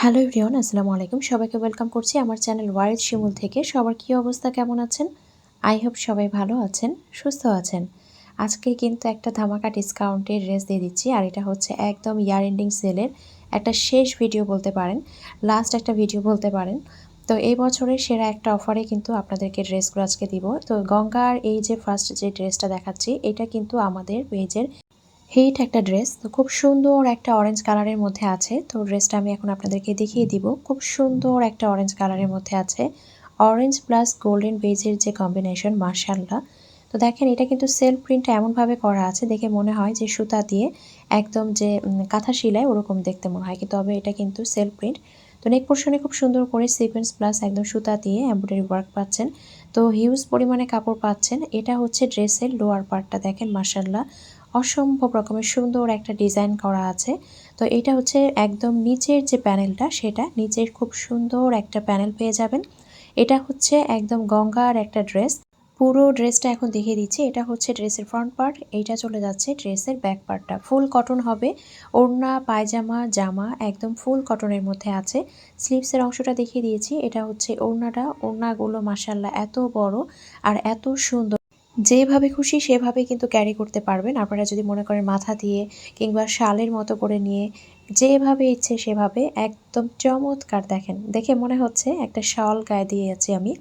Hello everyone, আসসালামু আলাইকুম। সবাইকে ওয়েলকাম করছি আমার চ্যানেল ওয়ারিদ শিমুল থেকে। সবার কী অবস্থা, কেমন আছেন? আই হোপ সবাই ভালো আছেন, সুস্থ আছেন। আজকে কিন্তু একটা ধামাকা ডিসকাউন্টের ড্রেস দিয়ে দিচ্ছি, আর এটা হচ্ছে একদম ইয়ার এন্ডিং সেলের একটা শেষ ভিডিও বলতে পারেন, লাস্ট একটা ভিডিও বলতে পারেন। তো এই বছরের সেরা একটা অফারে কিন্তু আপনাদেরকে ড্রেসগুলো আজকে দিব। তো গঙ্গার এই যে ফার্স্ট যে ড্রেসটা দেখাচ্ছি, এটা কিন্তু আমাদের পেজের হিট একটা ড্রেস তো খুব সুন্দর একটা অরেঞ্জ কালারের মধ্যে আছে। তো ড্রেসটা আমি এখন আপনাদেরকে দেখিয়ে দিব। খুব সুন্দর একটা অরেঞ্জ কালারের মধ্যে আছে। অরেঞ্জ প্লাস গোল্ডেন বেজের যে কম্বিনেশন মার্শাল্লাহ তো দেখেন, এটা কিন্তু সেলফ প্রিন্টটা এমনভাবে করা আছে, দেখে মনে হয় যে সুতা দিয়ে একদম যে কাঁথা শিলায় ওরকম দেখতে মনে হয়। কিন্তু তবে এটা কিন্তু সেলফ প্রিন্ট তো নেক পোর্শনে খুব সুন্দর করে সিকোয়েন্স প্লাস একদম সুতা দিয়ে এমব্রয়ডারি ওয়ার্ক পাচ্ছেন। তো হিউজ পরিমাণে কাপড় পাচ্ছেন। এটা হচ্ছে ড্রেসের লোয়ার পার্টটা দেখেন মার্শাল্লাহ অসম্ভব রকমের সুন্দর একটা ডিজাইন করা আছে। তো এটা হচ্ছে একদম নিচের যে প্যানেলটা, সেটা নিচের খুব সুন্দর একটা প্যানেল পেয়ে যাবেন। এটা হচ্ছে একদম গঙ্গার একটা ড্রেস। পুরো ড্রেসটা এখন দেখিয়ে দিচ্ছি। এটা হচ্ছে ড্রেসের ফ্রন্ট পার্ট এইটা চলে যাচ্ছে ড্রেসের ব্যাক পার্টটা। ফুল কটন হবে, ওড়না, পায়জামা, জামা একদম ফুল কটনের মধ্যে আছে। স্লিভসের অংশটা দেখিয়ে দিয়েছি। এটা হচ্ছে ওড়নাটা। ওড়নাগুলো মাসাল্লাহ এত বড় আর এত সুন্দর। যেভাবে খুশি সেভাবে কিন্তু ক্যারি করতে পারবেন। আপনারা যদি মনে করেন মাথা দিয়ে কিংবা শালের মতো করে নিয়ে যেভাবে ইচ্ছে সেভাবে একদম চমৎকার দেখেন। দেখে মনে হচ্ছে একটা শল গায়ে দিয়ে আছি আমি।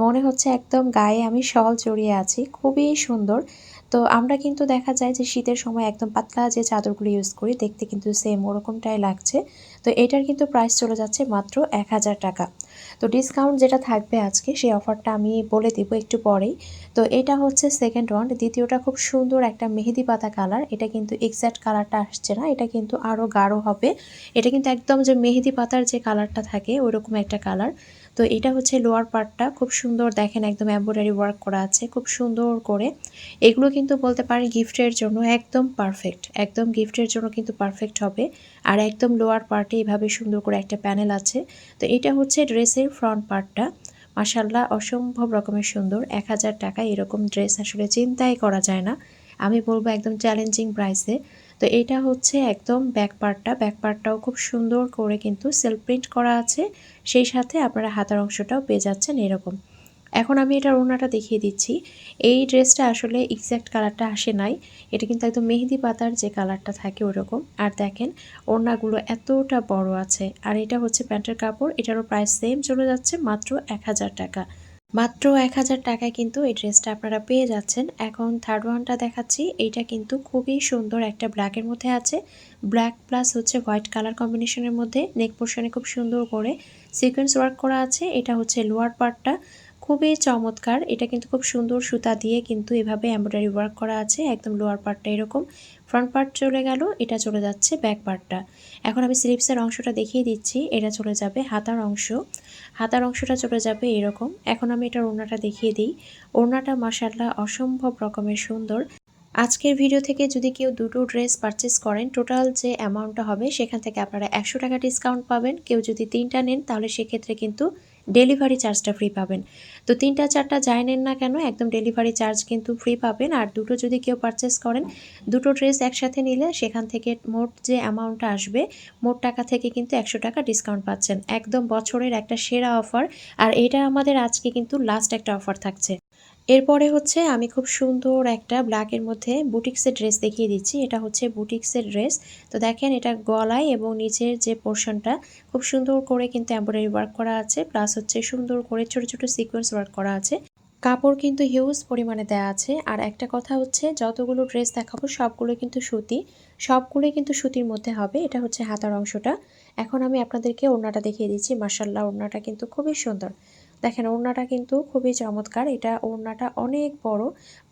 মনে হচ্ছে একদম গায়ে আমি শল জড়িয়ে আছি। খুবই সুন্দর। তো আমরা কিন্তু দেখা যায় যে শীতের সময় একদম পাতলা যে চাদরগুলো ইউজ করি, দেখতে কিন্তু সেম ওরকমটাই লাগছে। তো এটার কিন্তু প্রাইস চলে যাচ্ছে মাত্র এক হাজার টাকা। তো ডিসকাউন্ট যেটা থাকবে আজকে, সেই অফারটা আমি বলে দিব একটু পরেই। তো এটা হচ্ছে সেকেন্ড ওয়ান দ্বিতীয়টা খুব সুন্দর একটা মেহেদি পাতা কালার এটা কিন্তু এক্স্যাক্ট কালারটা আসছে না, এটা কিন্তু আরও গাঢ় হবে। এটা কিন্তু একদম যে মেহেদি পাতার যে কালারটা থাকে, ওইরকম একটা কালার তো এটা হচ্ছে লোয়ার পার্টটা খুব সুন্দর দেখেন একদম এম্ব্রয়ডারি ওয়ার্ক করা আছে, খুব সুন্দর করে। এগুলো কিন্তু বলতে পারেন গিফটের জন্য একদম পারফেক্ট একদম গিফটের জন্য কিন্তু পারফেক্ট হবে। আর একদম লোয়ার পার্টে এভাবে সুন্দর করে একটা প্যানেল আছে। তো এটা হচ্ছে ড্রেসের ফ্রন্ট পার্টটা মাসাল্লাহ অসম্ভব রকমের সুন্দর। এক হাজার টাকা এরকম ড্রেস আসলে চিন্তাই করা যায় না। আমি বলব একদম চ্যালেঞ্জিং প্রাইসে তো এটা হচ্ছে একদম ব্যাক পার্টটা ব্যাক পার্টটাও খুব সুন্দর করে কিন্তু সেলফ প্রিন্ট করা আছে। সেই সাথে আপনারা হাতার অংশটাও পেয়ে যাচ্ছেন এরকম। এখন আমি এটার ওড়নাটা দেখিয়ে দিচ্ছি। এই ড্রেসটা আসলে এক্স্যাক্ট কালারটা আসে নাই। এটা কিন্তু একদম মেহেদি পাতার যে কালারটা থাকে ওরকম। আর দেখেন, ওড়নাগুলো এতটা বড় আছে। আর এটা হচ্ছে প্যান্টের কাপড়। এটারও প্রাইস সেম চলে যাচ্ছে মাত্র এক হাজার টাকা। মাত্র এক হাজার টাকায় কিন্তু এই ড্রেসটা আপনারা পেয়ে যাচ্ছেন। এখন থার্ড ওয়ানটা দেখাচ্ছি। এইটা কিন্তু খুবই সুন্দর একটা ব্ল্যাকের মধ্যে আছে। ব্ল্যাক প্লাস হচ্ছে হোয়াইট কালার কম্বিনেশনের মধ্যে। নেক পোর্শনে খুব সুন্দর করে সিকোয়েন্স ওয়ার্ক করা আছে। এটা হচ্ছে লোয়ার পার্টটা খুবই চমৎকার। এটা কিন্তু খুব সুন্দর সুতা দিয়ে কিন্তু এভাবে এমব্রয়ডারি ওয়ার্ক করা আছে। একদম লোয়ার পার্টটা এরকম। ফ্রন্ট পার্ট চলে গেল, এটা চলে যাচ্ছে ব্যাক পার্টটা এখন আমি স্লিপসের অংশটা দেখিয়ে দিচ্ছি, এটা চলে যাবে হাতার অংশ। হাতার অংশটা চলে যাবে এরকম। এখন আমি এটার ওড়নাটা দেখিয়ে দিই। ওড়নাটা মাসাল্লাহ অসম্ভব রকমের সুন্দর। আজকের ভিডিও থেকে যদি কেউ দুটো ড্রেস পারচেস করেন টোটাল যে অ্যামাউন্টটা হবে, সেখান থেকে আপনারা একশো টাকা ডিসকাউন্ট পাবেন। কেউ যদি তিনটা নেন, তাহলে সেক্ষেত্রে কিন্তু ডেলিভারি চার্জটা ফ্রি পাবেন। তো তিনটা, চারটা যাই নেন না কেন, একদম ডেলিভারি চার্জ কিন্তু ফ্রি পাবেন। আর দুটো যদি কেউ পারচেস করেন, দুটো ড্রেস একসাথে নিলে সেখান থেকে মোট যে অ্যামাউন্টটা আসবে, মোট টাকা থেকে কিন্তু একশো টাকা ডিসকাউন্ট পাচ্ছেন। একদম বছরের একটা সেরা অফার আর এটা আমাদের আজকে কিন্তু লাস্ট একটা অফার থাকছে। এরপরে হচ্ছে আমি খুব সুন্দর একটা ব্ল্যাকের মধ্যে বুটিক্সের ড্রেস দেখিয়ে দিচ্ছি। এটা হচ্ছে বুটিক্সের ড্রেস তো দেখেন এটা গলায় এবং নিচের যে পোর্শনটা খুব সুন্দর করে কিন্তু এম্ব্রয়ডারি ওয়ার্ক করা আছে। প্লাস হচ্ছে সুন্দর করে ছোট ছোট সিকোয়েন্স ওয়ার্ক করা আছে। কাপড় কিন্তু হিউজ পরিমাণে দেওয়া আছে। আর একটা কথা হচ্ছে, যতগুলো ড্রেস দেখাবো, সবগুলো কিন্তু সুতি। সবগুলোই কিন্তু সুতির মধ্যে হবে। এটা হচ্ছে হাতার অংশটা। এখন আমি আপনাদেরকে ওড়নাটা দেখিয়ে দিচ্ছি। মার্শাল্লাহ ওড়নাটা কিন্তু খুবই সুন্দর। দেখেন, ওড়নাটা কিন্তু খুবই চমৎকার। এটা ওড়নাটা অনেক বড়।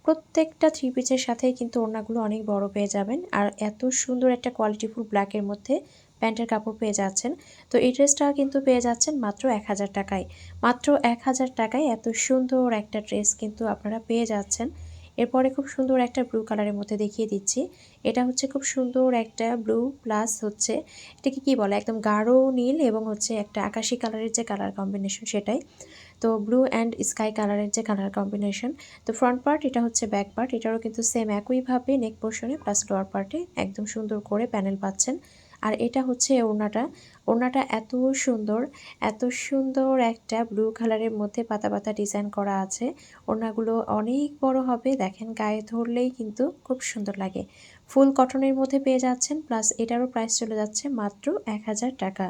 প্রত্যেকটা থ্রি পিসের সাথেই কিন্তু ওড়নাগুলো অনেক বড় পেয়ে যাবেন। আর এত সুন্দর একটা কোয়ালিটিফুল ব্ল্যাকের মধ্যে প্যান্টের কাপড় পেয়ে যাচ্ছেন। তো এই ড্রেসটা কিন্তু পেয়ে যাচ্ছেন মাত্র এক হাজার টাকায়। মাত্র এক হাজার টাকায় এত সুন্দর একটা ড্রেস কিন্তু আপনারা পেয়ে যাচ্ছেন। এরপরে খুব সুন্দর একটা ব্লু কালারের মধ্যে দেখিয়ে দিচ্ছি। এটা হচ্ছে খুব সুন্দর একটা ব্লু প্লাস হচ্ছে, এটাকে কি বলে? একদম গাঢ় নীল এবং হচ্ছে একটা আকাশি কালারের যে কালার কম্বিনেশন সেটাই। তো ব্লু অ্যান্ড স্কাই কালারের যে কালার কম্বিনেশন তো ফ্রন্ট পার্ট এটা হচ্ছে ব্যাক পার্ট এটারও কিন্তু সেম একইভাবে নেক পোর্শনে প্লাস লোয়ার পার্টে একদম সুন্দর করে প্যানেল পাচ্ছেন। আর এটা হচ্ছে ওড়নাটা। ওড়নাটা এত সুন্দর এত সুন্দর একটা ব্লু কালারের মধ্যে পাতা পাতা ডিজাইন করা আছে। ওড়নাগুলো অনেক বড় হবে, দেখেন গায়ে ধরলেই কিন্তু খুব সুন্দর লাগে। ফুল কটনের মধ্যে পেয়ে যাচ্ছেন প্লাস এটারও প্রাইস চলে যাচ্ছে মাত্র এক হাজার টাকা।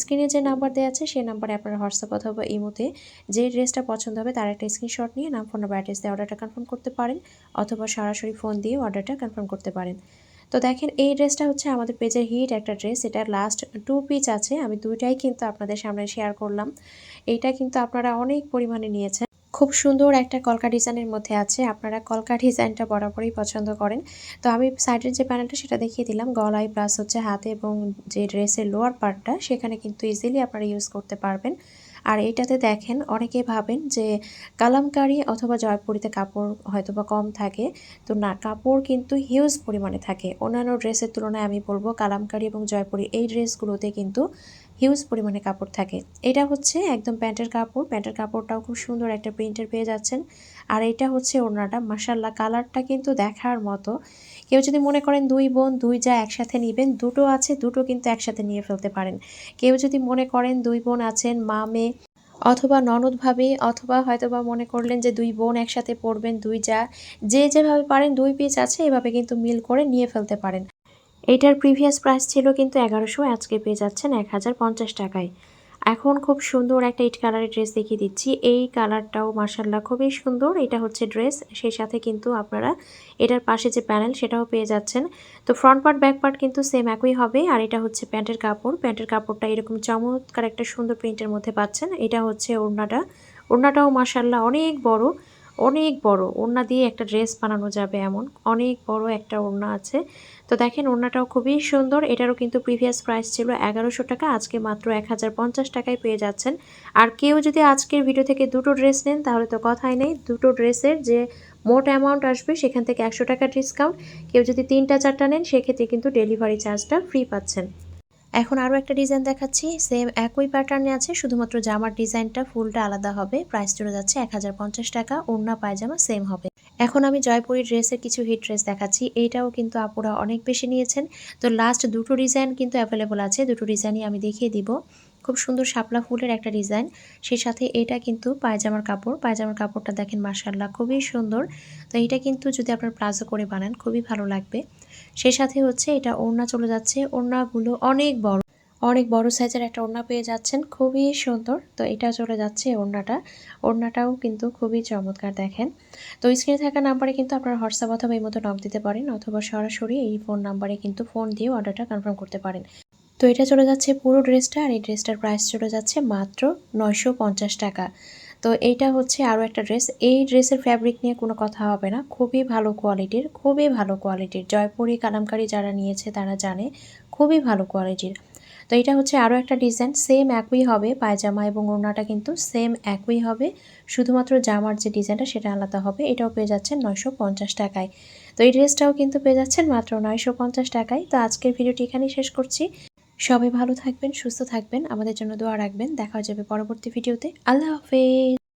স্ক্রিনে যে নাম্বার দেওয়া আছে, সেই নাম্বারে আপনারা হোয়াটসঅ্যাপ অথবা ইমোতে যে ড্রেসটা পছন্দ হবে, তার একটা স্ক্রিনশট নিয়ে নাম ফোন নাম্বার অ্যাড্রেস দিয়ে অর্ডারটা কনফার্ম করতে পারেন, অথবা সরাসরি ফোন দিয়ে অর্ডারটা কনফার্ম করতে পারেন। তো দেখেন, এই ড্রেসটা হচ্ছে আমাদের পেজের হিট একটা ড্রেস। এটা লাস্ট টু পিচ আছে। আমি দুইটাই কিন্তু আপনাদের সামনে শেয়ার করলাম। এইটা কিন্তু আপনারা অনেক পরিমাণে নিয়েছেন। খুব সুন্দর একটা কলকা ডিজাইনের মধ্যে আছে। আপনারা কলকা ডিজাইনটা বরাবরই পছন্দ করেন। তো আমি সাইডের যে প্যানেলটা সেটা দেখিয়ে দিলাম। গলায় প্লাস হচ্ছে হাতে এবং যে ড্রেসের লোয়ার পার্টটা সেখানে কিন্তু ইজিলি আপনারা ইউজ করতে পারবেন। আর এটাতে দেখেন অনেকে ভাবেন যে কালামকারি অথবা জয়পুরিতে কাপড় হয়তো বা কম থাকে। তো না, কাপড় কিন্তু হিউজ পরিমাণে থাকে। অন্যান্য ড্রেসের তুলনায় আমি বলব কালামকারি এবং জয়পুরি এই ড্রেসগুলোতে কিন্তু হিউজ পরিমাণে কাপড় থাকে। এটা হচ্ছে একদম প্যান্টের কাপড়। প্যান্টের কাপড়টাও খুব সুন্দর একটা প্রিন্টের পেয়ে যাচ্ছেন। আর এটা হচ্ছে ওড়নাটা। মাসাল্লাহ কালারটা কিন্তু দেখার মতো। কেউ যদি মনে করেন দুই বোন, দুই যা একসাথে নেবেন, দুটো আছে, দুটো কিন্তু একসাথে নিয়ে ফেলতে পারেন। কেউ যদি মনে করেন দুই বোন আছেন, মা, মেয়ে, অথবা ননদ ভাবি, অথবা হয়তোবা মনে করলেন যে দুই বোন একসাথে পড়বেন দুই যা, যে যেভাবে পারেন দুই পিস আছে, এভাবে কিন্তু মিল করে নিয়ে ফেলতে পারেন। এইটার প্রিভিয়াস প্রাইস ছিল কিন্তু এগারোশো, আজকে পেয়ে যাচ্ছেন এক হাজার পঞ্চাশ টাকায়। এখন খুব সুন্দর একটা ইট কালারের ড্রেস দেখিয়ে দিচ্ছি। এই কালারটাও মার্শাল্লাহ খুবই সুন্দর। এটা হচ্ছে ড্রেস সেই সাথে কিন্তু আপনারা এটার পাশে যে প্যানেল সেটাও পেয়ে যাচ্ছেন। তো ফ্রন্ট পার্ট ব্যাক পার্ট কিন্তু সেম একই হবে। আর এটা হচ্ছে প্যান্টের কাপড়। প্যান্টের কাপড়টা এরকম চমৎকার একটা সুন্দর প্রিন্টের মধ্যে পাচ্ছেন। এটা হচ্ছে ওড়নাটা। ওড়নাটাও মার্শাল্লাহ অনেক বড় অনেক বড়। ওড়না দিয়ে একটা ড্রেস বানানো যাবে এমন। অনেক বড় একটা ওড়না আছে। তো দেখেন ওড়নাটাও খুবই সুন্দর। এটারও কিন্তু প্রিভিয়াস প্রাইস ছিল এগারোশো টাকা, আজকে মাত্র এক হাজার পঞ্চাশ টাকায় পেয়ে যাচ্ছেন। আর কেউ যদি আজকের ভিডিও থেকে দুটো ড্রেস নেন, তাহলে তো কথাই নেই। দুটো ড্রেসের যে মোট অ্যামাউন্ট আসবে, সেখান থেকে একশো টাকা ডিসকাউন্ট কেউ যদি তিনটা, চারটা নেন, সেক্ষেত্রে কিন্তু ডেলিভারি চার্জটা ফ্রি পাচ্ছেন। এখন আরও একটা ডিজাইন দেখাচ্ছি। সেম একই প্যাটার্নে আছে, শুধুমাত্র জামার ডিজাইনটা ফুলটা আলাদা হবে। প্রাইস চলে যাচ্ছে এক হাজার পঞ্চাশ টাকা, ওড়না, পায়জামা সেম হবে। এখন আমি জয়পুরি ড্রেসের কিছু হিট ড্রেস দেখাচ্ছি। এইটাও কিন্তু আপুরা অনেক বেশি নিয়েছেন। তো লাস্ট দুটো ডিজাইন কিন্তু অ্যাভেলেবল আছে। দুটো ডিজাইনই আমি দেখিয়ে দিব। খুব সুন্দর শাপলা ফুলের একটা ডিজাইন সেই সাথে এটা কিন্তু পায়জামার কাপড়। পায়জামার কাপড়টা দেখেন মার্শাল্লাহ খুবই সুন্দর। তো এটা কিন্তু যদি আপনার প্লাজো করে বানান, খুবই ভালো লাগবে। সেই সাথে হচ্ছে এটা ওড়না চলে যাচ্ছে। ওড়নাগুলো অনেক বড় অনেক বড় সাইজের একটা ওড়না পেয়ে যাচ্ছেন। খুবই সুন্দর। তো এটা চলে যাচ্ছে ওড়নাটা। ওড়নাটাও কিন্তু খুবই চমৎকার দেখেন। তো স্ক্রিনে থাকা নাম্বারে কিন্তু আপনারা হোয়াটসঅ্যাপ অথবা এই মতো নক দিতে পারেন অথবা সরাসরি এই ফোন নাম্বারে কিন্তু ফোন দিয়ে অর্ডারটা কনফার্ম করতে পারেন। তো এটা চলে যাচ্ছে পুরো ড্রেসটা আর এই ড্রেসটার প্রাইস চলে যাচ্ছে মাত্র নয়শো পঞ্চাশ টাকা। তো এইটা হচ্ছে আরও একটা ড্রেস এই ড্রেসের ফ্যাব্রিক নিয়ে কোনো কথা হবে না। খুবই ভালো কোয়ালিটির খুবই ভালো কোয়ালিটির জয়পুরি কালামকারি যারা নিয়েছে তারা জানে, খুবই ভালো কোয়ালিটির তো এটা হচ্ছে আরও একটা ডিজাইন সেম একই হবে, পায়জামা এবং ওড়নাটা কিন্তু সেম একই হবে। শুধুমাত্র জামার যে ডিজাইনটা সেটা আলাদা হবে। এটাও পেয়ে যাচ্ছেন নয়শো পঞ্চাশ টাকায়। তো এই ড্রেসটাও কিন্তু পেয়ে যাচ্ছেন মাত্র নয়শো পঞ্চাশ টাকায়। তো আজকের ভিডিওটি এখানেই শেষ করছি। সবাই ভালো থাকবেন, সুস্থ থাকবেন, আমাদের জন্য দোয়া রাখবেন। দেখা যাবে পরবর্তী ভিডিওতে। আল্লাহ হাফেজ।